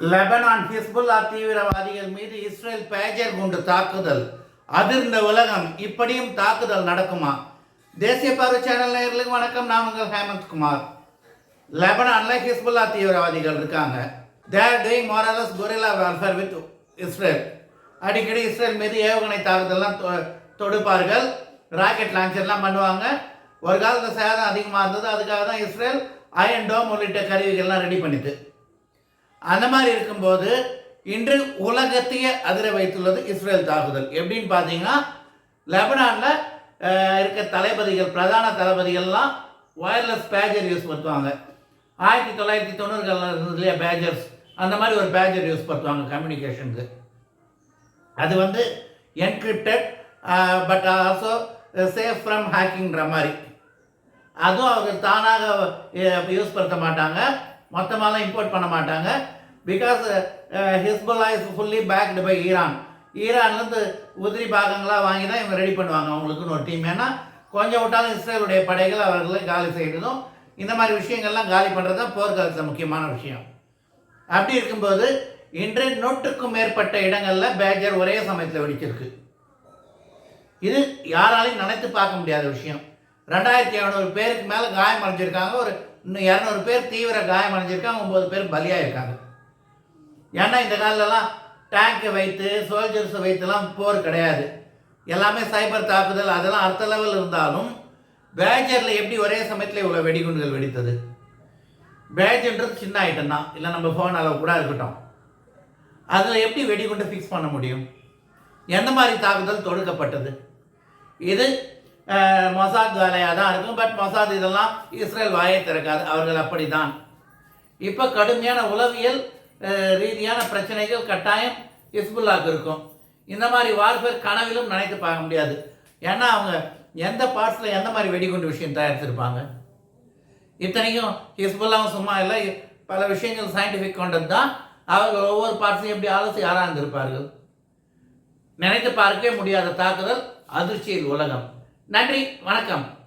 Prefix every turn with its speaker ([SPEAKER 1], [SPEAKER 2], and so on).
[SPEAKER 1] Lebanon Hezbollah தீவிரவாதிகள் மீது Israel pager குண்டு தாக்குதல். அதிர்ந்த உலகம் இப்படியும் தாக்குதல் நடக்குமா? தேசிய பார்வை சேனல் நேர்களுக்கு வணக்கம். நான் உங்கள் ஹேமந்த் குமார். லெபனான்ல ஹிஸ்புல்லா தீவிரவாதிகள் இருக்காங்க. They're doing more or less guerrilla warfare with Israel அடிக்கடி இஸ்ரேல் மீது ஏவுகணை தாக்குதல்லாம் தொ- தொடுப்பார்கள். ராக்கெட் லான்ச்சர்லாம் பண்ணுவாங்க. ஒரு காலத்தில் சேதம் அதிகமாக இருந்தது. அதுக்காக தான் இஸ்ரேல் அயன் டோம் உள்ளிட்ட கருவிகள்லாம் ரெடி பண்ணிட்டு. அந்த மாதிரி இருக்கும்போது இன்று உலகத்தையே அதிர வைத்துள்ளது இஸ்ரேல் தாக்குதல். எப்படின்னு பார்த்தீங்கன்னா லெபனானில் இருக்க தளபதிகள் பிரதான தளபதிகள்லாம் ஒயர்லெஸ் பேஜர் யூஸ் பண்ணுவாங்க ஆயிரத்தி தொள்ளாயிரத்தி தொண்ணூறுகளில் இருந்தது இல்லையா பேஜர்ஸ் அந்த மாதிரி ஒரு பேஜர் யூஸ் பண்ணுவாங்க கம்யூனிகேஷனுக்கு அது வந்து encrypted but also safe from ஹேக்கிங்கிற மாதிரி. அதுவும் அவங்க தானாக யூஸ் படுத்த மாட்டாங்க. மொத்தமாலாம் இம்போர்ட் பண்ண மாட்டாங்க. Because Hezbollah is fully backed by Iran ஈரான்லேருந்து உதிரி பாகங்களாக வாங்கி தான் இவங்க ரெடி பண்ணுவாங்க. அவங்களுக்குன்னு ஒரு டீம் ஏன்னா கொஞ்சம் விட்டாலும் இஸ்ரேலுடைய படைகள் அவர்களை காலி செய்யணும் இந்த மாதிரி விஷயங்கள்லாம் காலி பண்ணுறது தான் போர்க்காலத்தில் முக்கியமான விஷயம். அப்படி இருக்கும்போது இன்று நூற்றுக்கும் மேற்பட்ட இடங்களில் பேஜர் ஒரே சமயத்தில் வெடிச்சிருக்கு. இது யாராலையும் நினைத்து பார்க்க முடியாத விஷயம். ரெண்டாயிரத்தி எழுநூறு பேருக்கு மேலே காயம் அடைஞ்சிருக்காங்க. ஒரு இன்னும் இரநூறு பேர் தீவிர காயம் அடைஞ்சிருக்காங்க. ஒம்பது பேர் பலியாக இருக்காங்க ஏன்னா இந்த காலெல்லாம் டேங்கை வைத்து சோல்ஜர்ஸை வைத்துலாம் போர் கிடையாது. எல்லாமே சைபர் தாக்குதல் அதெல்லாம் அடுத்த லெவல் இருந்தாலும் பேஜரில் எப்படி ஒரே சமயத்தில் இவ்வளோ வெடிகுண்டுகள் வெடித்தது? பேஜன்றது சின்ன ஐட்டம் தான். இல்லை நம்ம ஃபோன் அளவு கூட இருக்கட்டும். அதில் எப்படி வெடிகுண்டு ஃபிக்ஸ் பண்ண முடியும்? எந்த மாதிரி தாக்குதல் தொடுக்கப்பட்டது? இது மொசாத் வேலையாக தான் இருக்கும். பட் மொசாத் இதெல்லாம் இஸ்ரேல் வாயை திறக்காது. அவர்கள் அப்படிதான் இப்போ கடுமையான உளவியல் ரீதியான பிரச்சனைகள் கட்டாயம் ஹிஸ்புல்லாக்கு இருக்கும். இந்த மாதிரி வார்ஃபேர் கனவிலும் நினைத்து பார்க்க முடியாது. ஏன்னா அவங்க எந்த பார்ட்ஸில் எந்த மாதிரி வெடிகுண்டு விஷயம் தயாரிச்சிருப்பாங்க? இத்தனைக்கும் ஹிஸ்புல்லாவும் சும்மா இல்லை. பல விஷயங்கள் சயின்டிஃபிக் கொண்டது தான். அவர்கள் ஒவ்வொரு பார்ட்ஸையும் எப்படி ஆலோசி ஆராய்ந்திருப்பார்கள்? நினைத்து பார்க்கவே முடியாத தாக்குதல் அதிர்ச்சியில் உலகம். நன்றி வணக்கம்.